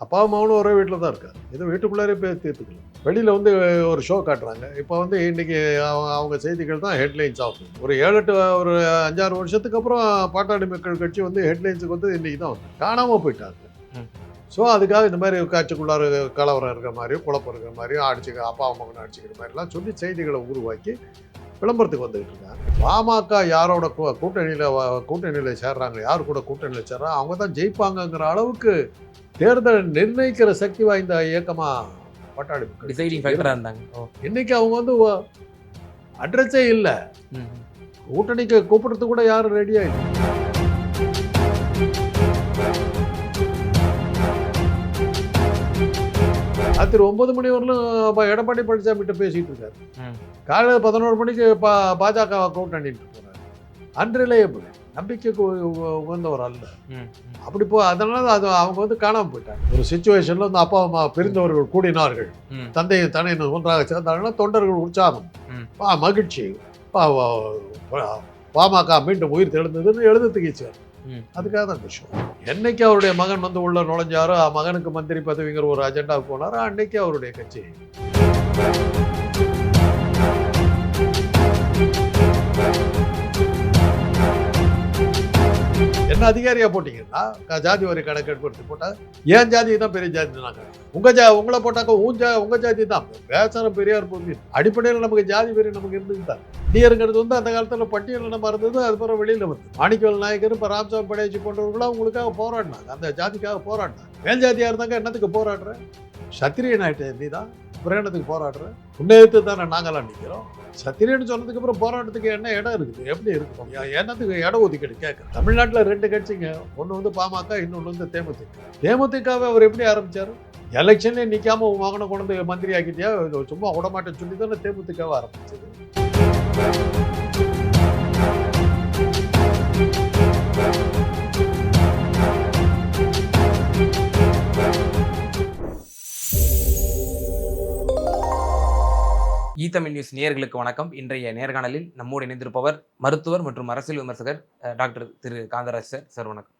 அப்பாவும் மகனும் ஒரே வீட்டில் தான் இருக்காரு இது வீட்டுக்குள்ளாரே போய் தீர்த்துக்கலாம் வெளியில் வந்து ஒரு ஷோ காட்டுறாங்க. இப்போ வந்து இன்னைக்கு அவங்க அவங்க செய்திகள் தான் ஹெட்லைன்ஸ் ஆகும் ஒரு ஏழு எட்டு ஒரு அஞ்சாறு வருஷத்துக்கு அப்புறம் பாட்டாளி மக்கள் கட்சி வந்து ஹெட்லைன்ஸுக்கு வந்து இன்னைக்கு தான் வந்து காணாமல் போயிட்டாங்க. ஸோ அதுக்காக இந்த மாதிரி காட்சிக்குள்ளார கலவரம் இருக்கிற மாதிரியும் குழப்பம் இருக்கிற மாதிரியும் அடிச்சுக்க அப்பா மகனை அடிச்சுக்கிற மாதிரிலாம் சொல்லி செய்திகளை உருவாக்கி விளம்பரத்துக்கு வந்துகிட்டு இருக்காங்க. பாமக யாரோட கூ- கூட்டணியில கூட்டணியில சேர்றாங்க யார் கூட கூட்டணியில சேர்றாங்க அவங்க தான் ஜெயிப்பாங்கங்கிற அளவுக்கு தேர்தல் நிர்ணயிக்கிற சக்தி வாய்ந்த இயக்கமா பாட்டாளி டிசைடிங் ஃபேக்டரா இருந்தாங்க. இன்னைக்கு அவங்க வந்து அட்ரஸே இல்லை. கூட்டணிக்கு கூப்பிடுறதுக்கு கூட யாரும் ரெடியா இல்லை. ராத்திரி ஒன்பது மணி வரலும் எடப்பாடி பழனிசாமி கிட்ட பேசிட்டு இருக்காரு. காலையில் பதினோரு மணிக்கு பா பாஜக கூட்டணிட்டு போறாரு. அன்ரிலையபிள் நம்பிக்கைக்கு உகந்தவர் அல்ல ம், ம். அப்படி போ அதனால அது அவங்க வந்து காணாம போயிட்டாங்க ஒரு சுச்சுவேஷன்ல வந்து அப்பா அம்மா பிரிந்தவர்கள் கூடினார்கள். தந்தையும் தனையும் ஒன்றாக சேர்ந்தாங்கன்னா தொண்டர்கள் உற்சாகம். பா மகிழ்ச்சி பா வா- பா- பாமக மீண்டும் உயிர் தெழுந்ததுன்னு எழுதுறதுக்கு ஈஸியாக ம். அதுக்காக தான் விஷயம் என்னைக்கு அவருடைய மகன் வந்து உள்ள நுழைஞ்சாரோ மகனுக்கு மந்திரி பதவிங்கிற ஒரு அஜெண்டாவுக்கு போனாரோ அன்னைக்கு அவருடைய கட்சி என்ன அதிகாரியா போட்டீங்கன்னா ஜாதி வரி கணக்கு எடுத்து போட்டா ஏன் ஜாதி தான் பெரிய ஜாதி நாங்க உங்க ஜா உங்களை போட்டாக்க உன் ஜா உங்க ஜாதி தான். பேசுற பெரியார் பூமி அடிப்படையில் நமக்கு ஜாதி பெரிய நமக்கு இருந்துதான் இந்தியருங்கிறது வந்து அந்த காலத்தில் பட்டியல் நம்ம இருந்தது அதுக்கப்புறம் வெளியில் வந்து மாணிக்கவல் நாயக்கர் இப்போ ராம்சாமி படையாச்சி போன்றவர்களாம் உங்களுக்காக போராடினாங்க. அந்த ஜாதிக்காக போராடினாங்க. மேல் ஜாதியாக இருந்தாங்க என்னத்துக்கு போராடுற? சத்திரியன் ஆயிட்டே நீ தான் பிரயாணத்துக்கு போராடுற? உன்னயத்து தானே நாங்களாம் நிற்கிறோம் சத்திரியன்னு சொன்னதுக்கு அப்புறம் போராட்டத்துக்கு என்ன இடம் இருக்குது? எப்படி இருக்கும் என்னத்துக்கு இடம் ஒதுக்கீடு? கேட்க தமிழ்நாட்டில் ரெண்டு கட்சிங்க. ஒன்று வந்து பாமக இன்னொன்று வந்து தேமுதிக. தேமுதிகவை அவர் எப்படி ஆரம்பிச்சார்? எலெக்ஷன்லேயே நிற்காம மகனை கொண்டு மந்திரி ஆக்கிட்டியா சும்மா விடமாட்டேன்னு சொல்லி தானே தேமுதிகவை ஆரம்பிச்சது. ஈ தமிழ் நியூஸ் நேயர்களுக்கு வணக்கம். இன்றைய நேர்காணலில் நம்மோடு இணைந்திருப்பவர் மருத்துவர் மற்றும் அரசியல் விமர்சகர் டாக்டர் திரு. காந்தராஜ் சார். சார் வணக்கம்.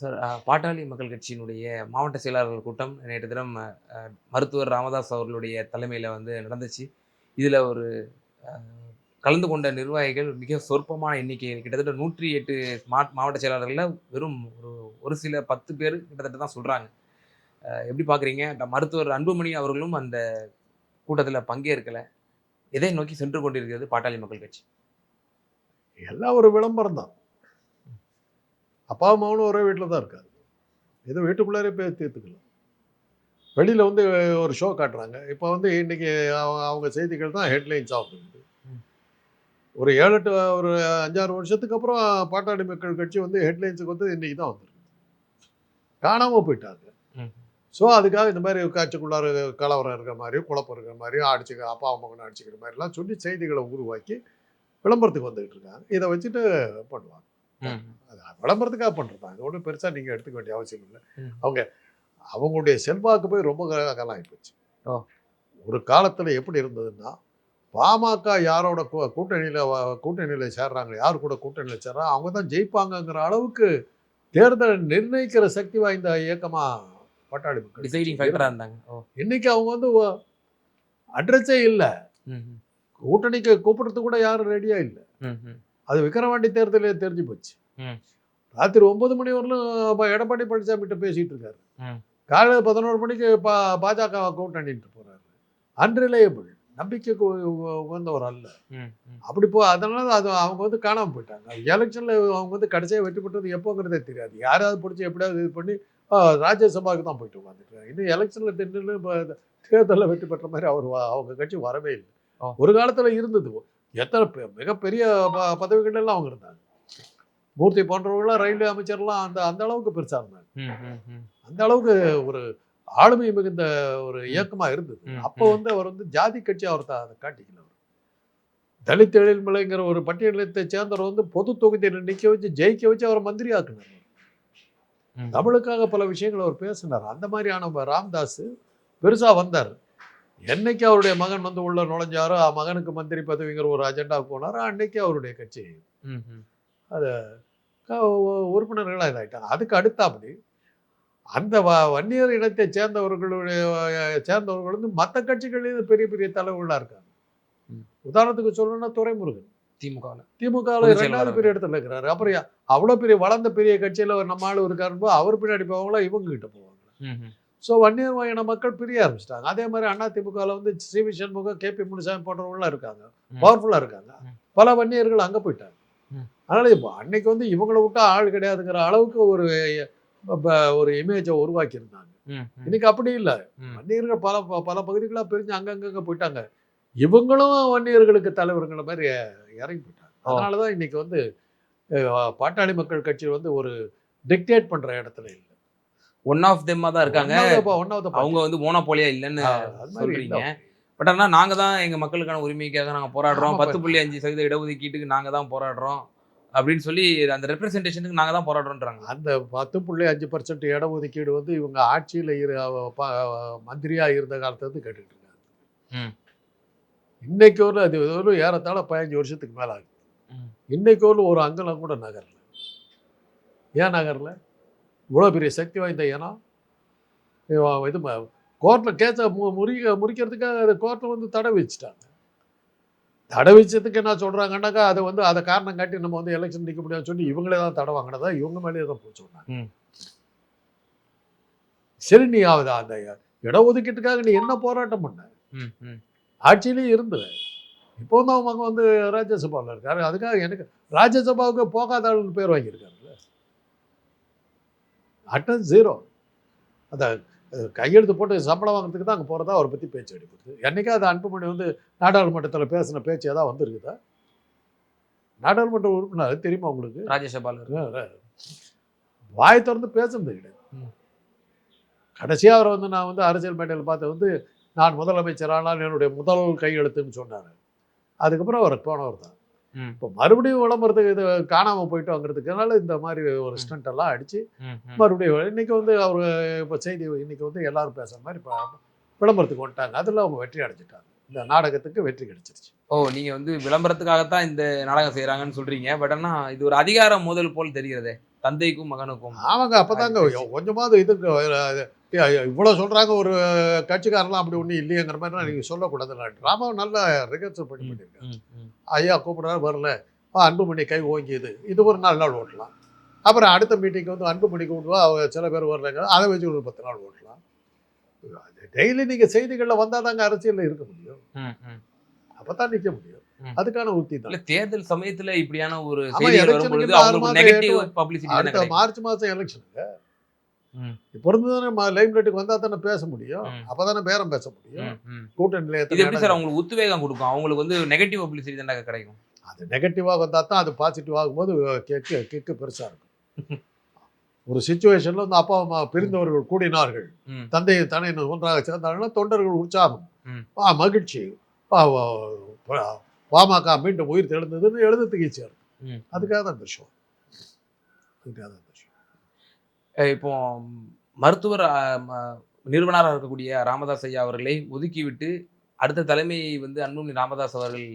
சார் பாட்டாளி மக்கள் கட்சியினுடைய மாவட்ட செயலாளர்கள் கூட்டம் நேற்று தினம் மருத்துவர் ராமதாஸ் அவர்களுடைய தலைமையில் வந்து நடந்துச்சு. இதில் ஒரு கலந்து கொண்ட நிர்வாகிகள் மிக சொற்பமான எண்ணிக்கை கிட்டத்தட்ட நூற்றி எட்டு மா மாவட்ட செயலாளர்களில் வெறும் ஒரு ஒரு சில பத்து பேர் கிட்டத்தட்ட தான் சொல்கிறாங்க எப்படி பார்க்குறீங்க மருத்துவர் அன்புமணி அவர்களும் அந்த கூட்டத்தில் பங்கேற்கல. எதை நோக்கி சென்று கொண்டிருக்கிறது பாட்டாளி மக்கள் கட்சி? எல்லாம் ஒரு விளம்பரம் தான். அப்பா அம்மாவும் ஒரே வீட்டில் தான் இருக்காரு இது வீட்டுக்குள்ளாரே போய் தீர்த்துக்கலாம். வெளியில் வந்து ஒரு ஷோ காட்டுறாங்க. இப்போ வந்து இன்னைக்கு அவங்க அவங்க செய்திகள் தான் ஹெட்லைன்ஸ் ஆகும் ம். ஒரு ஏழு எட்டு ஒரு அஞ்சாறு வருஷத்துக்கு அப்புறம் பாட்டாளி மக்கள் கட்சி வந்து ஹெட்லைன்ஸுக்கு வந்து இன்னைக்கு தான் வந்துருக்கு. காணாமல் போயிட்டாங்க. ஸோ அதுக்காக இந்த மாதிரி காட்சிக்குள்ளார கலவரம் இருக்கிற மாதிரியும் குழப்பம் இருக்கிற மாதிரியும் அடிச்சுக்க அப்பா மகனை அடிச்சுக்கிற மாதிரிலாம் சொல்லி செய்திகளை உருவாக்கி விளம்பரத்துக்கு வந்துகிட்டு இருக்காங்க. இதை வச்சுட்டு பண்ணுவாங்க. அது விளம்பரத்துக்காக பண்ணுறது அது ஒன்றும் பெருசாக நீங்கள் எடுத்துக்க வேண்டிய அவசியம் இல்லை. அவங்க அவங்களுடைய செல்வாக்கு போய் ரொம்ப காலம் ஆகிப்போச்சு. ஒரு காலத்தில் எப்படி இருந்ததுன்னா பாமக யாரோட கூ- கூட்டணியில கூட்டணியில சேர்றாங்க யார் கூட கூட்டணியில சேர்றாங்க அவங்க தான் ஜெயிப்பாங்கங்கிற அளவுக்கு தேர்தல் நிர்ணயிக்கிற சக்தி வாய்ந்த இயக்கமா பாட்டாளி மக்கள் டிசைடிங் கட்சி ஃபேக்டரா இருக்கு. இருந்தாங்க. ஓ. இன்னைக்கு அவங்க வந்து அட்ரஸே இல்லை. கூட்டணிக்கு கூப்பிடுறதுக்கு கூட யாரும் ரெடியா இல்லை. அது விக்கிரவாண்டி தேர்தலே தெரிஞ்சு போச்சு. ராத்திரி ஒன்பது மணி வரலும் எடப்பாடி பழனிசாமி கிட்ட பேசிட்டு இருக்காரு. காலையில் பதினோரு மணிக்கு பா பாஜக கூட்டணிட்டு போறாரு. அன்ரிலையபிள் நம்பிக்கைக்கு உகந்தவர் அல்ல. அப்படி போ அதனால அது அவங்க வந்து காணாம போயிட்டாங்க. எலெக்ஷன்ல அவங்க வந்து கடைசியாக வெற்றி பெற்றது எப்போங்கிறதே தெரியாது. யாராவது பிடிச்சி எப்படியாவது இது பண்ணி ராஜ்யசபாவுக்கு தான் போயிட்டு உட்காந்துருக்காங்க இன்னும் எலெக்ஷன்ல நின்று இப்போ தேர்தலில் வெற்றி பெற்ற மாதிரி அவர் அவங்க கட்சி வரவே இல்லை. ஒரு காலத்துல இருந்தது எத்தனை மிகப்பெரிய ப- பதவிகள் எல்லாம் அவங்க இருந்தாங்க மூர்த்தி போன்றவர்களாம் ரயில்வே அமைச்சர்லாம் அந்த அந்த அளவுக்கு பெருசா இருந்தாங்க. அந்த அளவுக்கு ஒரு ஆளுமை மிகுந்த ஒரு இயக்கமா இருந்தது அப்போ. வந்து அவர் வந்து ஜாதி கட்சி அவர் அதை காட்டிக்கல அவர் தலித் எழில்மலைங்கிற ஒரு பட்டியலத்தை சேர்ந்தவர் வந்து பொது தொகுதியில் நிக்க வச்சு ஜெயிக்க வச்சு அவரை மந்திரி ஆக்குனார். தமிழுக்காக பல விஷயங்கள் அவர் பேசினார். அந்த மாதிரியான ராம்தாஸ் பெருசா வந்தார். என்னைக்கு அவருடைய மகன் வந்து உள்ள நுழைஞ்சாரோ மகனுக்கு மந்திரி பதவிங்கிற ஒரு அஜெண்டாவுக்கு போனாரோ அன்னைக்கு அவருடைய கட்சி. க- உறுப்பினர்களாக இதாயிட்டாங்க. அதுக்கு அடுத்தாப்படி அந்த வ வன்னியர் இனத்தை சேர்ந்தவர்களுடைய சேர்ந்தவர்கள் வந்து மற்ற கட்சிகளிலும் பெரிய பெரிய தலைவர்களாக இருக்காங்க. உதாரணத்துக்கு சொல்லணும்னா துரைமுருகன். திமுக திமுக ரெண்டாவது. பெரிய இடத்துல இருக்கிறாரு. அப்புறம் அவ்வளோ பெரிய வளர்ந்த பெரிய கட்சியில் நம்ம ஆளு இருக்காருப்போ அவர் பின்னாடி போவாங்களா இவங்க கிட்ட போவாங்க ஸோ வன்னியர் இன மக்கள் பிரிய ஆரம்பிச்சிட்டாங்க. அதே மாதிரி அண்ணா திமுகவில் வந்து C V Shanmugam K P Munusamy போன்றவங்களாம் இருக்காங்க. பவர்ஃபுல்லாக இருக்காங்க. பல வன்னியர்கள் அங்கே போயிட்டாங்க. அதனால இப்போ அன்னைக்கு வந்து இவங்கள விட்டா ஆள் கிடையாதுங்கிற அளவுக்கு ஒரு ஒரு இமேஜை உருவாக்கி இருந்தாங்க இன்னைக்கு அப்படி இல்லை. வன்னியர்கள் பல பல பகுதிகளாக பிரிஞ்சு அங்கங்க போயிட்டாங்க. இவங்களும் வன்னியர்களுக்கு தலைவருங்கிற மாதிரி இறங்கி போயிட்டாங்க. அதனால தான் இன்னைக்கு வந்து பாட்டாளி மக்கள் கட்சி வந்து ஒரு டிக்டேட் பண்ற இடத்துல இல்லை. ஒன் ஆஃப் தெம்மா தான் இருக்காங்க. அவங்க வந்து மோனோபோலியா இல்லைன்னு சொல்றீங்க. பட் ஆனா நாங்க தான் எங்க மக்களுக்கான உரிமைக்காக நாங்க போராடுறோம். பத்து புள்ளி அஞ்சு சதவீத இடஒதுக்கீட்டுக்கு நாங்க தான் போராடுறோம். அப்படின்னு சொல்லி அந்த ரெப்ரசன்டேஷனுக்கு நாங்க தான் போராடுறோன்றாங்க. அந்த பத்து புள்ளி அஞ்சு பர்சன்ட் இடஒதுக்கீடு வந்து இவங்க ஆட்சியில் இரு ப- மந்திரியா இருந்த காலத்துல இருந்து கேட்டுக்கிட்டு இருக்காங்க. இன்னைக்கு ஒரு அது ஒரு ஏறத்தாழ பதினஞ்சு வருஷத்துக்கு மேல ஆகுது. இன்னைக்கு ஒரு ஒரு அங்கலம் கூட நகரல. ஏன் நகரல? இவ்வளோ பெரிய சக்தி வாய்ந்த இனம் இது கோர்ட்டில் கேஸை மு முறிக்க முறிக்கிறதுக்காக கோர்ட்டில் வந்து தடை வச்சுட்டாங்க தடை வச்சதுக்கு என்ன சொல்கிறாங்கன்னாக்கா அதை வந்து அதை காரணம் காட்டி நம்ம வந்து எலெக்ஷன் நிற்க முடியாதுன்னு சொல்லி இவங்களே தான் தடை வாங்கினதா இவங்க மேலேயே தான் போய் சொன்னாங்க. சரி நீ ஆகுது அந்த இடஒதுக்கீட்டுக்காக நீ என்ன போராட்டம் பண்ண. ஆட்சியிலே இருந்தது. இப்போ வந்து அவங்க வந்து ராஜ்யசபாவில் இருக்காரு. அதுக்காக எனக்கு ராஜ்யசபாவுக்கு போகாத ஆளுன்னு பேர் வாங்கியிருக்காருல்ல. அட்டன் ஜீரோ அந்த கையெழுத்து போட்டு சம்பளம் வாங்குறதுக்கு தான் அங்கே போகிறதா அவரை பற்றி பேச்சு அடிப்பது என்னைக்காவது அன்புமணி வந்து நாடாளுமன்றத்தில் பேசின பேச்சு ஏதாவது வந்திருக்குதா? நாடாளுமன்ற உறுப்பினர் தெரியுமா உங்களுக்கு? ராஜ்யசபால இருக்கு. வாய் திறந்து பேசுனது கிடையாது. கடைசியாக அவரை வந்து நான் வந்து அரசியல் மேடையில் பார்த்து வந்து நான் முதலமைச்சர் ஆனால் என்னுடைய முதல் கையெழுத்துன்னு சொன்னார். அதுக்கப்புறம் அவர் போனவர் தான். இப்போ மறுபடியும் விளம்பரத்துக்கு இது காணாமல் போயிட்டோங்கிறதுக்குனால இந்த மாதிரி ஒரு. ஸ்டண்ட் எல்லாம் அடித்து. மறுபடியும் இன்னைக்கு வந்து அவர் இப்போ செய்தி இன்னைக்கு வந்து எல்லாரும் பேசுகிற மாதிரி இப்போ விளம்பரத்துக்கு வந்துட்டாங்க. அதில் அவங்க வெற்றி அடைஞ்சிட்டாங்க. இந்த நாடகத்துக்கு வெற்றி கிடைச்சிருச்சு. ஓ நீங்க வந்து விளம்பரத்துக்காகத்தான் இந்த நாடகம் செய்யறாங்கன்னு சொல்றீங்க. பட் ஆனா இது ஒரு அதிகார மோதல் போல் தெரிகிறதே. தந்தைக்கும் மகனுக்கும் அவங்க அப்பதாங்க. கொஞ்சமாவது இதுக்கு இவ்வளவு சொல்றாங்க ஒரு கட்சிக்காரெல்லாம் அப்படி ஒன்றும் இல்லையங்கிற மாதிரி நீங்க சொல்லக்கூடாது ட்ராமா நல்லா ரிகர்சல் பண்ணி ம். ஐயா கூப்பிடுறாரு வரல அன்புமணி கை ஓங்கியது. இது ஒரு நாலு நாள் ஓட்டலாம். அப்புறம் அடுத்த மீட்டிங் வந்து அன்புமணி கூப்பிடுவா அவங்க சில பேர் வர்றாங்க. அதை வச்சு ஒரு பத்து நாள் ஓட்டலாம். டெய்லி நீங்க செய்திகளில் வந்தால் தாங்க அரசியலில் இருக்க முடியும். அப்பதான் நிற்க முடியும். அதுக்கான உத்தி தான். தேர்தல் சமயத்துல இப்படியான ஒரு மாசம் நெகட்டிவ் மார்ச் மாதம் எலெக்ஷனுங்க இருந்து லைம் லைட்டுக்கு வந்தால் தானே பேச முடியும். அப்பதானே பேரம் பேச முடியும். கூட்டணியில் எப்படி சார் அவங்களுக்கு உத்வேகம் கொடுக்கும்? அவங்களுக்கு வந்து நெகட்டிவ் பப்ளிசிட்டி தானே கிடைக்கும்? அது நெகட்டிவாக வந்தால் தான் அது பாசிட்டிவ் ஆகும்போது கேக்கு கிக்கு பெருசாக இருக்கும். ஒரு சுச்சுவேஷனில் வந்து அப்பா அம்மா பிரிந்தவர்கள் கூடினார்கள். தந்தை தனை ஒன்றாக சேர்ந்தார்கள்னா தொண்டர்கள் உற்சாகம். மகிழ்ச்சி. பாமக மீண்டும் உயிர் தெழுந்ததுன்னு இருக்கும் ம். அதுக்காக தான் இந்த ஷோ அதுக்காக தான் இந்த ஷோ இப்போ மருத்துவர் நிறுவனராக இருக்கக்கூடிய ராமதாஸ் ஐயா அவர்களை ஒதுக்கிவிட்டு அடுத்த தலைமையை வந்து அன்புமணி ராமதாஸ் அவர்கள்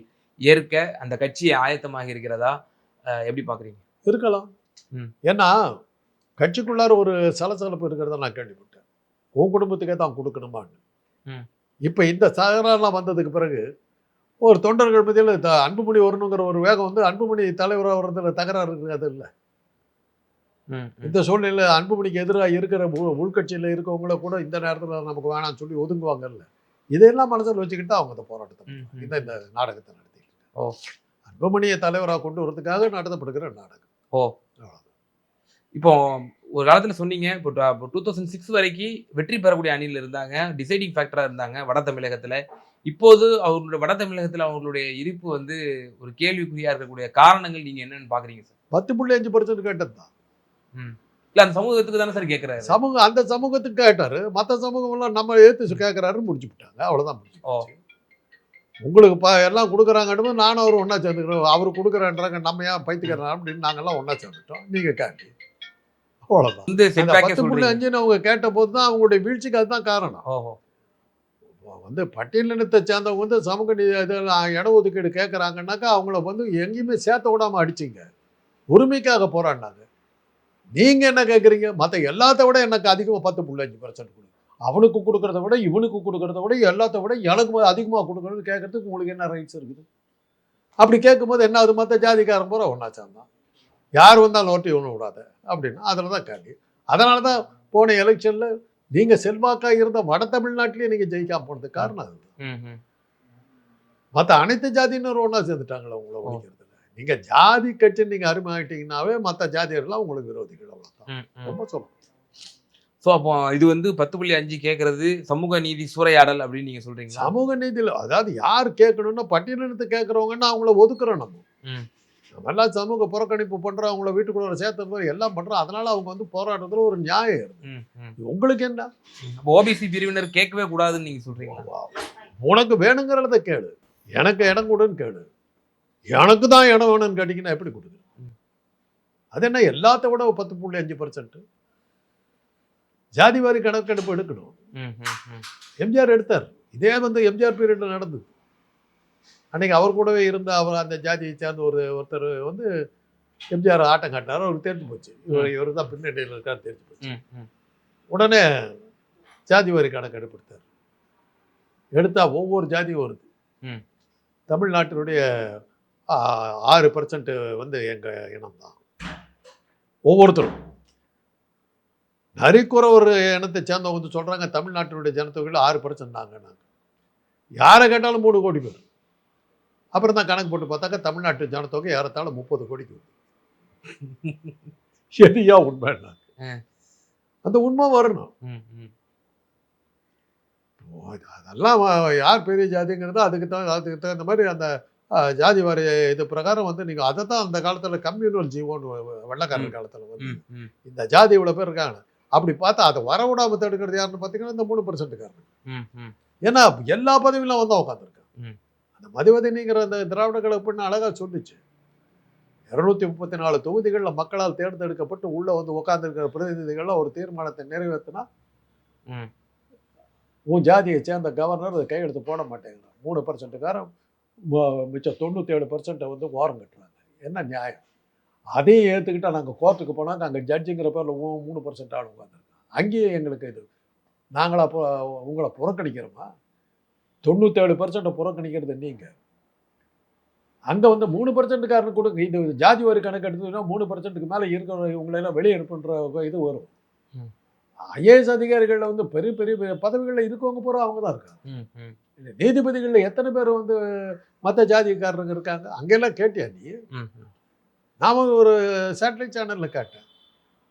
ஏற்க அந்த கட்சி ஆயத்தமாக இருக்கிறதா எப்படி பாக்குறீங்க இருக்கலாம். ஏன்னா கட்சிக்குள்ளார ஒரு சலசலப்பு இருக்கிறத நான் கேள்விப்பட்டேன். உன் குடும்பத்துக்கே தான் கொடுக்கணுமான்னு. இப்போ இந்த தகராறுலாம் வந்ததுக்கு பிறகு ஒரு தொண்டர்கள் மத்தியில் த- அன்புமணி வரணுங்கிற ஒரு வேகம் வந்து அன்புமணி தலைவராக வர்றதுல தகராறு இருக்காது இல்லை. இந்த சூழ்நிலையில் அன்புமணிக்கு எதிராக இருக்கிற உள்- உள்கட்சியில் இருக்கவங்கள கூட இந்த நேரத்தில் நமக்கு வேணாம்னு சொல்லி ஒதுங்குவாங்கல்ல. இதையெல்லாம் மனசில் வச்சுக்கிட்டு அவங்க இந்த போராட்டத்தை. இந்த இந்த நாடகத்தை நடத்தி ஓ. அன்புமணியை தலைவராக கொண்டு வரதுக்காக நடத்தப்படுகிற நாடகம். ஓ. இப்போ ஒரு காலத்துல சொன்னீங்க இப்போ டூ தௌசண்ட் சிக்ஸ் வரைக்கும் வெற்றி பெறக்கூடிய அணியில் இருந்தாங்க டிசைடிங் ஃபேக்டரா இருந்தாங்க வட தமிழகத்துல. இப்போது அவர்களுடைய வட தமிழகத்துல அவர்களுடைய இருப்பு வந்து ஒரு கேள்விக்குறியா இருக்கக்கூடிய காரணங்கள் நீங்க என்னன்னு பாக்குறீங்க சார் பத்து புள்ளி அஞ்சு பர்சன்ட் கேட்டது தான். இல்ல அந்த சமூகத்துக்கு தானே சார் கேக்குறாரு? சமூகம் அந்த சமூகத்துக்கு கேட்டாரு. மற்ற சமூகம் எல்லாம் நம்ம ஏத்து கேட்கறாருன்னு முடிச்சு விட்டாங்க அவ்வளவுதான் முடிச்சு. உங்களுக்கு பா எல்லாம் கொடுக்குறாங்கன்னு நானும் அவரும் ஒன்றா சேர்ந்துக்கிறோம். அவர் கொடுக்குறேன்றாங்க நம்ம ஏன் பைத்துக்கிறோம் அப்படின்னு நாங்கெல்லாம் ஒன்றா சேர்ந்துட்டோம். நீங்கள் கேட்டு அவ்வளோதான் செட்பேக்கே பத்து புள்ளி அஞ்சுன்னு அவங்க கேட்ட போது தான் அவங்களுடைய வீழ்ச்சிக்கு அதுதான் காரணம். வந்து பட்டியலினத்தை சேர்ந்தவங்க வந்து சமூக நீதி இட ஒதுக்கீடு கேட்குறாங்கன்னாக்கா அவங்கள வந்து எங்கேயுமே சேர்த்த விடாம அடிச்சிங்க. உரிமைக்காக போராடினாங்க. நீங்க என்ன கேட்குறீங்க மற்ற எல்லாத்த விட எனக்கு அதிகமாக பத்து புள்ளி அஞ்சு பர்சன்ட் கொடு. அவனுக்கு கொடுக்கறத விட இவனுக்கு கொடுக்கறத விட எல்லாத்த விட எனக்கு அதிகமாக கொடுக்கணும்னு கேட்கறதுக்கு உங்களுக்கு என்ன ரைட்ஸ் இருக்குது? அப்படி கேட்கும்போது என்ன அது மற்ற ஜாதிக்காரன் பூரா ஒன்றா சேர்ந்தான். யார் வந்தாலும் ஓட்டி ஒன்று விடாத. அப்படின்னா. அதில் தான் கேள்வி அதனால தான் போன எலெக்ஷனில் நீங்கள் செல்வாக்காக இருந்த வட தமிழ்நாட்டிலேயே நீங்கள் ஜெயிக்காம போனதுக்கு காரணம் அது. மற்ற அனைத்து ஜாதியினரும் ஒன்றா சேர்ந்துட்டாங்களே உங்களை ஒழிக்கிறதுல? நீங்கள் ஜாதி கட்சி நீங்கள் அருமை ஆகிட்டீங்கன்னாவே மற்ற ஜாதியர்கள்லாம் உங்களுக்கு விரோதிகள் அவ்வளோதான். ரொம்ப சொல்லணும். ஸோ அப்போ இது வந்து பத்து புள்ளி அஞ்சு கேட்கறது சமூக நீதி சூறையாடல் அப்படின்னு நீங்க சொல்றீங்களா? சமூக நீதியில் அதாவது யார் கேட்கணும்னா பட்டியலினத்து கேட்குறவங்கன்னா அவங்கள ஒதுக்குறோம். நம்ம. எல்லாம் சமூக புறக்கணிப்பு பண்ணுறோம் அவங்கள வீட்டுக்குள்ள சேர்த்துறது எல்லாம் பண்ணுறோம் அதனால அவங்க வந்து போராட்டத்தில் ஒரு நியாயம். உங்களுக்கு என்ன? ஓபிசி பிரிவினர் கேட்கவே கூடாதுன்னு நீங்க சொல்றீங்களா? உனக்கு வேணுங்கிறத கேளு. எனக்கு இடம் கொடுன்னு கேளு. எனக்கு தான் இடம் வேணும்னு கேட்டிங்கன்னா எப்படி கொடுக்குது ம். அது என்ன எல்லாத்த விட பத்து புள்ளி அஞ்சு பர்சன்ட் ஜாதி வாரி கணக்கெடுப்பு எடுக்கணும். எம்ஜிஆர் எடுத்தார். இதே வந்து எம்ஜிஆர் பீரியடில் நடந்தது. அன்னைக்கு அவர் கூடவே இருந்த அவர் அந்த ஜாதியை சேர்ந்த ஒரு ஒருத்தர் வந்து எம்ஜிஆர் ஆட்டம் காட்டினார். அவருக்கு தெரிஞ்சு போச்சு. இவர் இவர் தான் பின்னணியில் இருக்கான்னு தெரிஞ்சு போச்சு. உடனே ஜாதி வாரி கணக்கெடுப்பு எடுத்தார் எடுத்தா ஒவ்வொரு ஜாதியும் வருது. ம். தமிழ்நாட்டினுடைய ஆறு பர்சன்ட் வந்து எங்க இனம் தான். ஒவ்வொருத்தரும். நரிக்குறவர் இனத்தை சேர்ந்தவங்க வந்து சொல்றாங்க தமிழ்நாட்டினுடைய ஜனத்தொகையில் ஆறு பர்சன்ட் நாங்க நாங்க. யாரை கேட்டாலும் மூணு கோடி பேர். அப்புறம் தான் கணக்கு போட்டு பார்த்தாக்கா தமிழ்நாட்டு ஜனத்தொகை ஏறத்தாழ முப்பது கோடிக்கு. சரியா உண்மை. அந்த உண்மை வரணும் அதெல்லாம் யார் பெரிய ஜாதிங்கிறதோ அதுக்கு தான் அதுக்கு தகுந்த மாதிரி அந்த ஜாதி வாரி இது பிரகாரம் வந்து நீங்கள் அதை தான் அந்த காலத்தில் கம்யூனல் ஜீவோன்னு வெ- வெள்ளைக்காரர் காலத்தில் வந்து. இந்த ஜாதி இவ்வளோ பேர் இருக்காங்க அப்படி பார்த்தா அதை வரவிடாம தடுக்கிறது யாருன்னு பார்த்தீங்கன்னா இந்த மூணு ம். ஏன்னா எல்லா பதவியிலும் வந்து உட்காந்துருக்காங்க. அந்த மதிவதனிங்கிற அந்த திராவிட கலப்புன்னு அழகாக சொல்லிச்சு. இருநூத்தி முப்பத்தி நாலு தொகுதிகளில் மக்களால் தேர்ந்தெடுக்கப்பட்டு உள்ள வந்து உட்காந்துருக்கிற பிரதிநிதிகள்லாம் ஒரு தீர்மானத்தை நிறைவேற்றினா ம். உன் ஜாதியை சேர்ந்த கவர்னர் அதை கையெழுத்து போட மாட்டேங்கிறான். மூணு பர்சன்ட்டுக்காரன் மிச்சம் தொண்ணூற்றி ஏழு பர்சன்ட்டை வந்து ஓரம் கட்டுறாங்க. என்ன நியாயம்? அதையும் ஏற்றுக்கிட்டா நாங்கள் கோர்ட்டுக்கு போனால் நாங்கள் ஜட்ஜுங்கிற பேரில் மூணு பர்சன்ட் ஆள் உட்காந்துருக்கோம் அங்கேயே எங்களுக்கு இது நாங்களா இப்போ உங்களை புறக்கணிக்கிறோமா? தொண்ணூற்றேழு பர்சன்ட்டை புறக்கணிக்கிறது நீங்கள் அங்கே வந்து மூணு பர்சன்ட்டுக்காரனு கொடுங்க இது ஜாதி வாரி கணக்கு எடுத்ததுன்னா மூணு பர்சன்ட்டுக்கு மேலே இருக்கிற இவங்களெல்லாம் வெளியே அனுப்புன்ற இது வரும். ஐஏஎஸ் அதிகாரிகளில் வந்து பெரிய பெரிய பெரிய பதவிகளில் இருக்கவங்க பூரா அவங்க தான் இருக்காங்க. இந்த நீதிபதிகளில் எத்தனை பேர் வந்து மற்ற ஜாதிக்காரங்க இருக்காங்க? அங்கெல்லாம் கேட்டியா நீ. நாம ஒரு சேட்டலைட் சேனலில் கேட்டேன்.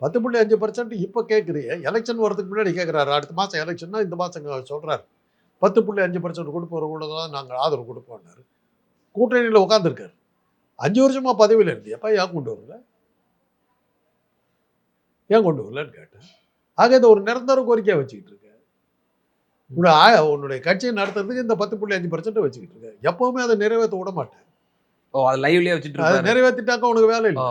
பத்து புள்ளி அஞ்சு பர்சன்ட் இப்போ கேட்குறிய எலெக்ஷன் வரதுக்கு முன்னாடி கேட்குறாரு அடுத்த மாதம் எலெக்ஷன்னா இந்த மாதம் சொல்கிறாரு பத்து புள்ளி அஞ்சு பர்சன்ட் கொடுப்பவர்களோட தான் நாங்கள் ஆதரவு கொடுப்போம்னாரு. கூட்டணியில் உட்காந்துருக்காரு அஞ்சு வருஷமா பதவியில் இருந்து எப்போ ஏன் கொண்டு வரல? ஏன் கொண்டு வரலன்னு கேட்டேன். ஆக இதை ஒரு நிரந்தர கோரிக்கையாக வச்சுக்கிட்டு இருக்க உன்னோட உன்னுடைய கட்சியை நடத்துறதுக்கு இந்த பத்து புள்ளி அஞ்சு பர்சன்ட் வச்சுக்கிட்டு இருக்க எப்பவுமே அதை நிறைவேற்ற விட மாட்டேன். ஓ அது லைவ்லயே வச்சுட்டு அதை நிறைவேற்றிட்டாக்க உனக்கு வேலை இல்லை.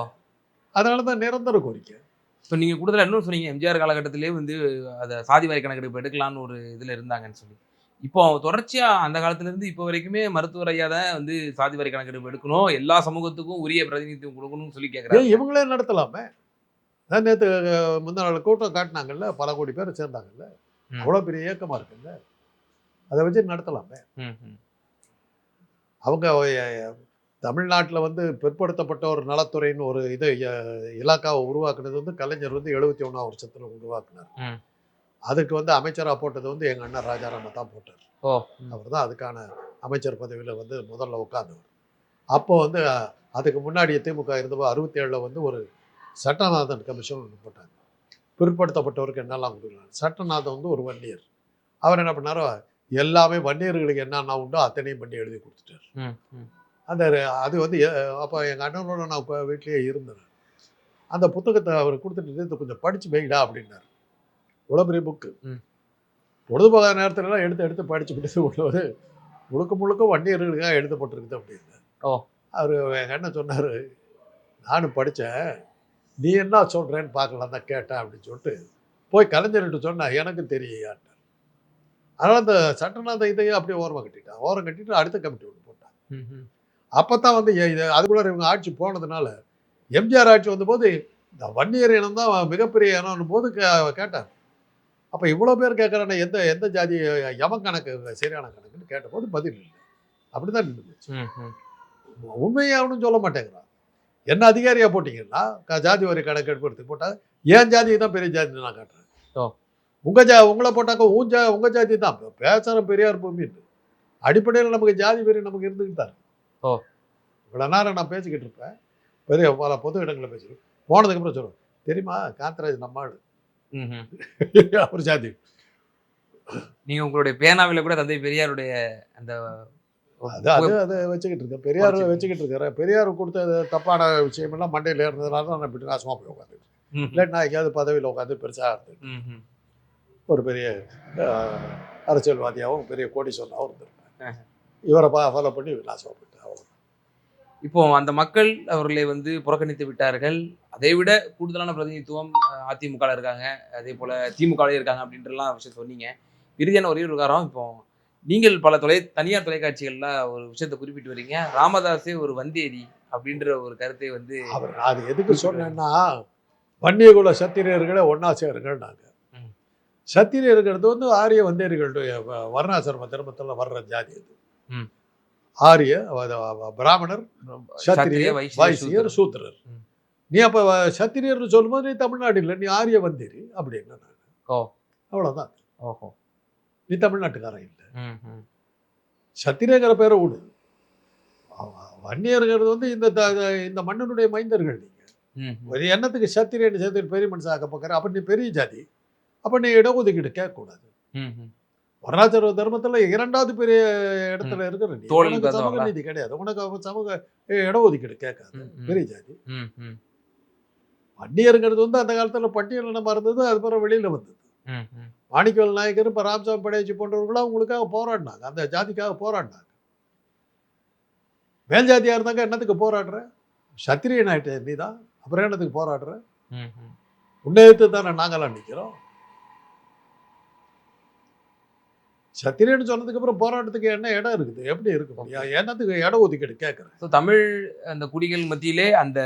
அதனால தான் நிரந்தர கோரிக்கை. இப்போ நீங்க கூடுதலா இன்னும் சொன்னீங்க எம்ஜிஆர் காலகட்டத்திலே வந்து அதை சாதி வாரி கணக்கெடுப்பு எடுக்கலாம்னு ஒரு இதுல இருந்தாங்கன்னு சொல்லி. இப்போ தொடர்ச்சியா அந்த காலத்துல இருந்து இப்போ வரைக்குமே மருத்துவர் ஐயா தான் வந்து சாதி வாரி கணக்கெடுப்பு எடுக்கணும். எல்லா சமூகத்துக்கும் உரிய பிரதிநிதித்துவம் கொடுக்கணும்னு சொல்லி கேட்கறாங்க இவங்களே நடத்தலாமே? நான் நேற்று முந்தின நாள் கூட்டம் காட்டினாங்கல்ல பல கோடி பேர் சேர்ந்தாங்கல்ல. அவ்வளோ பெரிய இயக்கமாக இருக்குல்ல. அதை வச்சு நடத்தலாமே. அவங்க தமிழ்நாட்டில் வந்து பிற்படுத்தப்பட்ட ஒரு நலத்துறைன்னு ஒரு இது இலாக்காவை உருவாக்குனது வந்து கலைஞர் வந்து எழுபத்தி ஒன்றாம் வருஷத்தில் உருவாக்குனார். அதுக்கு வந்து அமைச்சராக போட்டது வந்து எங்கள் அண்ணன் ராஜாராம தான் போட்டார். ஓ. அவர் தான் அதுக்கான அமைச்சர் பதவியில் வந்து முதல்ல உட்கார்ந்தவர். அப்போ வந்து அதுக்கு முன்னாடி திமுக இருந்தப்போ அறுபத்தி ஏழில் வந்து ஒரு சட்டநாதன் கமிஷன் ஒன்று போட்டாங்க. பிற்படுத்தப்பட்டவருக்கு என்னெல்லாம் கொடுக்கலாம் சட்டநாதன் வந்து ஒரு வன்னியர். அவர் என்ன பண்ணாரோ எல்லாமே வன்னியர்களுக்கு என்னென்ன உண்டோ அத்தனையும் பண்ணி எழுதி கொடுத்துட்டார். அந்த அது வந்து அப்போ எங்கள் அண்ணனோட நான் இப்போ வீட்லேயே இருந்தேன். அந்த புத்தகத்தை அவர் கொடுத்துட்டு இதை கொஞ்சம் படித்து வைடா அப்படின்னார். இவ்வளோ பெரிய புக்கு ம். பொழுதுபோகாத நேரத்துலலாம் எடுத்து எடுத்து படிச்சுக்கிட்டு உள்ளவர் முழுக்க முழுக்க வன்னியர்களுக்காக எழுதப்பட்டிருக்குது அப்படின்னு ஓ. அவர் எங்கள் அண்ணன் சொன்னார்? நானும் படித்தேன் நீ என்ன சொல்கிறேன்னு பார்க்கலாம் தான் கேட்டேன் அப்படின்னு சொல்லிட்டு போய் கலைஞர்கிட்ட சொன்னா எனக்கு தெரியாட்டார் அதனால் அந்த சட்டநாத இதையும் அப்படியே ஓரமாக கட்டிட்டான். ஓரம் கட்டிட்டு அடுத்த கமிட்டி ஒன்று போட்டான். அப்போ தான் வந்து இது அதுக்குள்ள இவங்க ஆட்சி போனதுனால எம்ஜிஆர் ஆட்சி வந்தபோது இந்த வன்னியர் இனம் தான் மிகப்பெரிய இனம்னு போது கே கேட்டார். அப்போ இவ்வளோ பேர் கேட்குறானே எந்த எந்த ஜாதி எவன் கணக்கு சரியான கணக்குன்னு கேட்டபோது பதில் இல்லை. அப்படி தான் நின்று போச்சு சொல்ல மாட்டேங்கிறான் என்ன அதிகாரியாக போட்டிங்கன்னா ஜாதி வரி கணக்கெடுப்பு எடுத்து போட்டால் ஏன் ஜாதி தான் பெரிய ஜாதி நான் காட்டுறேன். ஓ. உங்க ஜா உங்களை போட்டாக்க உன் ஜா உங்க ஜாதி தான். பேசுகிற பெரியார் பூமின்னு அடிப்படையில் நமக்கு ஜாதி வெறி நமக்கு இருந்துக்கிட்டு தான். ஓ. இவ்வளோ நேரம் நான் பேசிக்கிட்டு இருப்பேன். பெரிய பல பொது இடங்களில் பேசிடுவேன் போனதுக்கப்புறம் சொல்லுவேன் தெரியுமா காந்தராஜ் நம்ம ஆளு. ம், ம். அவர் ஜாதி. நீங்க உங்களுடைய பேனாவில கூட தந்தை பெரியாருடைய அந்த அது அது அதை வச்சுக்கிட்டு இருக்கேன் பெரியார் வச்சுக்கிட்டு. இருக்கிறேன் பெரியார் கொடுத்த தப்பான விஷயமெல்லாம் மண்டையில் இருந்ததுனால தான் நான் இப்படி நாசமாக போய் உட்காந்து ம், இல்லை நான் எங்கேயாவது பதவியில் உட்காந்து பெருசாக இருந்து ம், ம். ஒரு பெரிய அரசியல்வாதியாகவும் பெரிய கோடீஸ்வரனாகவும் இருந்திருப்பேன். இவரை பா ஃபாலோ பண்ணி நாசமாக இப்போ அந்த மக்கள் அவர்களை வந்து புறக்கணித்து விட்டார்கள். அதை விட கூடுதலான பிரதிநிதித்துவம் அதிமுக இருக்காங்க. அதே போல திமுக இருக்காங்க அப்படின்றலாம் விஷயம் சொன்னீங்க. இறுதியான ஒரே ஒரு காரம் இப்போ நீங்கள் பல தொலை தனியார் தொலைக்காட்சிகள்ல ஒரு விஷயத்தை குறிப்பிட்டு வரீங்க. ராமதாஸே ஒரு வந்தேரி அப்படின்ற ஒரு கருத்தை வந்து அவர் அது எதுக்கு சொன்னேன்னா வன்னியகுல சத்திரியர்களை ஒன்றா சேருங்கள் நாங்கள் ம். சத்திரியருங்கிறது வந்து ஆரிய வந்தேரிகளுடைய வர்ணாசிரம தர்மத்தில் வர்ற ஜாதி அது. ஆரிய பிராமணர் சத்திரியர் வைசியர், சூத்திரர். நீ அப்போ சத்திரியர்னு சொல்லும்போது நீ தமிழ்நாடு இல்லை நீ ஆரிய வந்தேரி அப்படின்னு நான். ஓ. அவ்வளோதான் ஓஹோ. நீ தமிழ்நாட்டுக்காரன் இல்லை. சத்திரியங்கிற பேரை விடு வன்னியருங்கிறது வந்து இந்த இந்த மன்னனுடைய மைந்தர்கள் நீங்க. ம், ம். ஒரு எண்ணத்துக்கு சத்திரியன் சேர்த்து பெரிய மனுஷன் ஆக்க பார்க்குற அப்போ நீ பெரிய ஜாதி. அப்போ நீ இடஒதுக்கீடு கேட்கக்கூடாது. வர்ணாசிரம தர்மத்தில் இரண்டாவது பெரிய இடத்துல இருக்கிற நீ. சமூக? நீதி கிடையாது. உனக்கு அவன் சமூக இடஒதுக்கீடு கேட்காது. பெரிய ஜாதி. வன்னியருங்கிறது வந்து அந்த காலத்தில் பட்டியலினமாக இருந்தது அது பிறகு வெளியில் வந்தது. மாணிக்கவேல் நாயக்கர் இப்போ ராமசாமி படையாச்சி போன்றவர்களும் அவங்களுக்காக போராடினாங்க. அந்த ஜாதிக்காக போராடினாங்க. மேல் ஜாதியா இருந்தாங்க என்னத்துக்கு போராடுற? சத்திரியன் ஆயிட்ட நீ தான் அப்புறம் என்னத்துக்கு போராடுற. உன்னை தானே நாங்களாம் நிற்கிறோம் சத்திரியன் சொன்னதுக்கு அப்புறம் போராட்டத்துக்கு என்ன இடம் இருக்குது? எப்படி இருக்கு முடியும் என்னத்துக்கு இடம் ஒதுக்கீடு கேட்குறேன் So, தமிழ் அந்த குடிகள் மத்தியிலே அந்த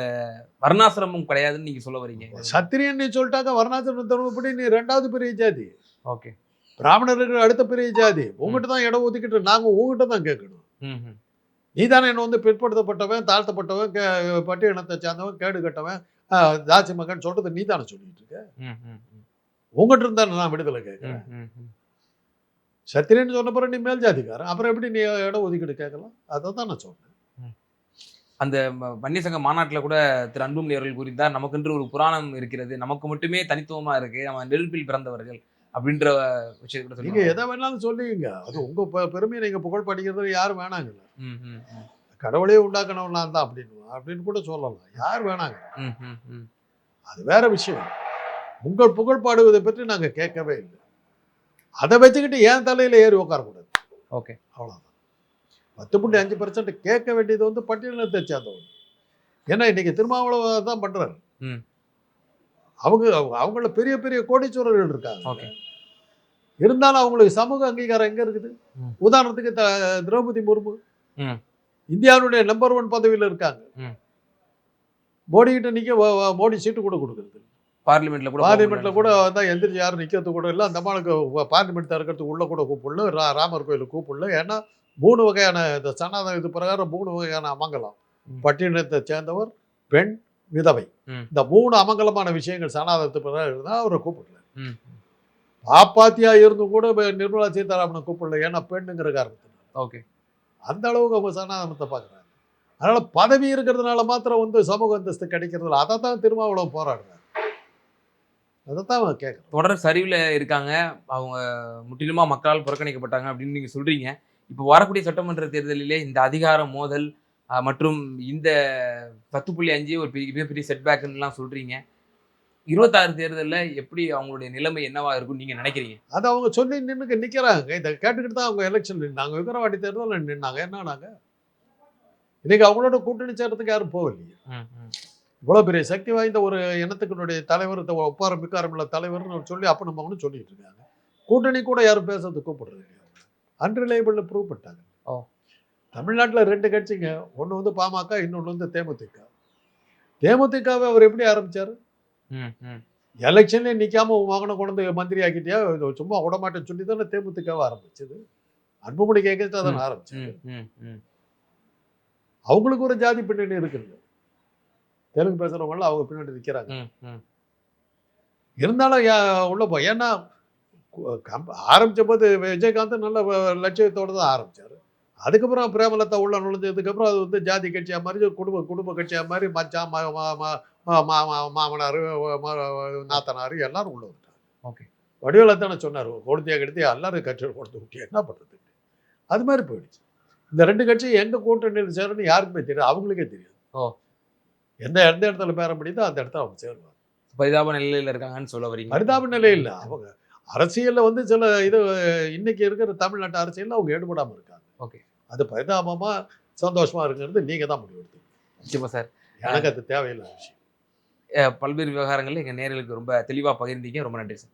வர்ணாசிரமம் கிடையாதுன்னு நீங்க சொல்ல வரீங்க. சத்திரியன் நீ சொல்லிட்டாக்க வர்ணாசிரம தர்மப்படி நீ ரெண்டாவது பெரிய ஜாதி. ஓகே. பிராமணர்கள் அடுத்த பெரிய ஜாதி. உங்ககிட்ட தான் இடம் ஒதுக்கிட்டு நாங்கள் உங்ககிட்ட தான் கேட்கணும். நீ தானே என்ன வந்து பிற்படுத்தப்பட்டவன் தாழ்த்தப்பட்டவன் கே பட்டிய இனத்தை சேர்ந்தவன் கேடு கட்டவன் தாசி மகன் சொல்றது நீ தானே சொல்லிட்டு இருக்க. உங்ககிட்ட இருந்தா நான் விடுதலை கேட்குறேன். ம், ம், ம். சத்திரியன் சொன்ன பிறகு நீ மேல் ஜாதிக்காரன். அப்புறம் எப்படி நீ இடம் ஒதுக்கீடு கேட்கலாம்? அதை தான் நான் சொன்னேன் அந்த வன்னிய சங்க மாநாட்டில் கூட திரு அன்புமணி அவர்கள் கூறியிருந்தார் நமக்கென்று ஒரு புராணம் இருக்கிறது. நமக்கு மட்டுமே தனித்துவமா இருக்கு. நம்ம நெருப்பில் பிறந்தவர்கள். அப்படின்ற விஷயத்தை கூட நீங்க சொல்லுவாங்க. எதை வேணாலும் சொல்லுவீங்க. அது உங்க பெ- பெருமையை நீங்க புகழ் படிக்கிறது யாரும் வேணாங்க ம், ம், ம். கடவுளே உண்டாக்கணும் நான் தான் அப்படின்னு அப்படின்னு கூட சொல்லலாம். யார் வேணாங்க. அது வேற விஷயம். உங்கள் புகழ் பாடுவதை பற்றி நாங்க கேட்கவே இல்லை. அதை வச்சுக்கிட்டு ஏன் தலையில ஏறி உட்காரக்கூடாது ஓகே. அவ்வளோதான் பத்து புள்ளி அஞ்சு பர்சன்ட் கேட்க வேண்டியது வந்து பட்டியலினத்தை சேர்ந்தவங்க. ஏன்னா இன்னைக்கு திருமாவளவன் தான் பண்றாரு. ம். அவங்க அவங்க- அவங்கள பெரிய பெரிய கோடீஸ்வரர்கள் இருக்காங்க. ஓகே. இருந்தாலும் அவங்களுக்கு சமூக அங்கீகாரம் எங்க இருக்குது. உதாரணத்துக்கு த- திரௌபதி முர்மு. இந்தியாவுடைய நம்பர் ஒன் பதவியில் இருக்காங்க. மோடி கிட்ட வ- மோடி சீட்டு கூட கொடுக்குறது பார்லிமெண்ட்ல கூட பார்லிமெண்ட்ல கூட தான் எந்திரிச்சு யாரும் நிக்கிறது கூட இல்லை. அந்த அம்மாளுக்கு பார்லிமெண்ட் திறக்கிறதுக்கு உள்ள கூட கூப்பிடல. ரா- ராமர் கோயிலுக்கு கூப்பிடல. ஏன்னா மூணு வகையான இந்த சனாதன இது பிரகாரம் மூணு வகையான அமங்கலம். ம். பட்டியலத்தை சேர்ந்தவர் பெண் விதவை. இந்த மூணு அமங்கலமான விஷயங்கள் சனாதனத்து பிரகாரம் அவரை கூப்பிடல. ம். பாப்பாத்தியா இருந்தும் கூட நிர்மலா சீதாராமனை கூப்பிடல. ஏன்னா பெண்ணுங்கிற காரணத்தினால. ஓகே. அந்த அளவுக்கு அவங்க சனாதனத்தை பார்க்குறாங்க. அதனால பதவி இருக்கிறதுனால மாத்திரம் வந்து சமூக அந்தஸ்து கிடைக்கிறதுல அதை தான் திருமாவளவன் போராடுறாரு. அதை தான் அவன் கேட்குறான் தொடர் சரிவுல இருக்காங்க. அவங்க முற்றிலுமா மக்களால் புறக்கணிக்கப்பட்டாங்க அப்படின்னு நீங்க சொல்றீங்க. இப்போ வரக்கூடிய சட்டமன்ற தேர்தலிலே இந்த அதிகார மோதல் மற்றும் இந்த பத்து புள்ளி அஞ்சு ஒரு பெரிய மிகப்பெரிய செட்பேக்லாம் சொல்றீங்க. இருபத்தாறு தேர்தலில் எப்படி அவங்களுடைய நிலைமை என்னவா இருக்கும்னு நீங்க நினைக்கிறீங்க? அதை அவங்க சொல்லி நின்னுக்கு நிற்கிறாங்க இதை கேட்டுக்கிட்டு தான் அவங்க எலெக்ஷன் நின்னாங்க. விக்கிரவாண்டி தேர்தலில் நின்னாங்க. என்னன்னாங்க இன்னைக்கு அவங்களோட கூட்டணி சேர்றதுக்கு யாரும் போகலையே. இவ்வளோ பெரிய சக்தி வாய்ந்த ஒரு இனத்துக்குனுடைய தலைவர் த- ஒப்பார மிக்காரமுள்ள தலைவர்னு சொல்லி அப்போ நம்ம சொல்லிட்டு இருக்காங்க. கூட்டணி கூட யாரும் பேசுறது கூப்பிடுறது இல்லையா? அன்ரிலையபிள் ப்ரூவ் பண்ணிட்டாங்க. தமிழ்நாட்டில் ரெண்டு கட்சிங்க ஒன்று வந்து பாமக இன்னொன்று வந்து தேமுதிக. தேமுதிகவை அவர் எப்படி ஆரம்பிச்சார்? ம், ம். எலெக்ஷன்ல நிக்காம உன் மகனை கொண்டு மந்திரி ஆக்கிட்டியா? சும்மா விட மாட்டேன்னு சொல்லி தானே தேமுதிகவை ஆரம்பிச்சது. அன்புமணி கேட்கறது தானே ஆரம்பிச்சது. அவங்களுக்கு ஒரு ஜாதி பின்னணி இருக்குங்க. தெலுங்கு பேசுறவங்களாம் அவங்க பின்னாடி நிற்கிறாங்க. இருந்தாலும் உள்ள போ ஏன்னா ஆரம்பிச்ச போது விஜயகாந்த் நல்ல லட்சியத்தோட தான் ஆரம்பிச்சாரு அதுக்கப்புறம் பிரேமலதா உள்ள நுழைஞ்சதுக்கப்புறம் அது வந்து ஜாதி கட்சியா மாதிரி குடும்ப குடும்ப கட்சியா மாதிரி மச்சான் மாமனார் நாத்தனார் எல்லாரும் உள்ள வந்துட்டாங்க Okay. வடிவேல சொன்னார் கொடுத்தியா கெடுத்து எல்லாரும் கட்சியில் கொடுத்து விட்டு என்ன பண்றது அது மாதிரி போயிடுச்சு இந்த ரெண்டு கட்சியும் எங்க கூட்டணியில் சேரணும்னு யாருக்குமே தெரியாது அவங்களுக்கே தெரியாது ஓ. எந்த எந்த இடத்துல பேர முடியுதோ அந்த இடத்துல அவங்க சேருவாங்க. பரிதாப நிலையில இருக்காங்கன்னு சொல்ல வரீங்க. பரிதாப நிலை இல்லை. அவங்க அரசியல்ல வந்து சில இது இன்னைக்கு இருக்கிற தமிழ்நாட்டு அரசியல்ல அவங்க ஈடுபடாம இருக்காங்க. Okay. அது பரிதாபமா சந்தோஷமா இருக்குங்கிறது நீங்க தான் முடிவெடுத்தீங்க. நிச்சயமா சார். எனக்கு அது தேவையில்லாத விஷயம். பல்வேறு விவகாரங்கள் எங்க நேர்களுக்கு ரொம்ப தெளிவா பகிர்ந்தீங்க. ரொம்ப நன்றி சார்.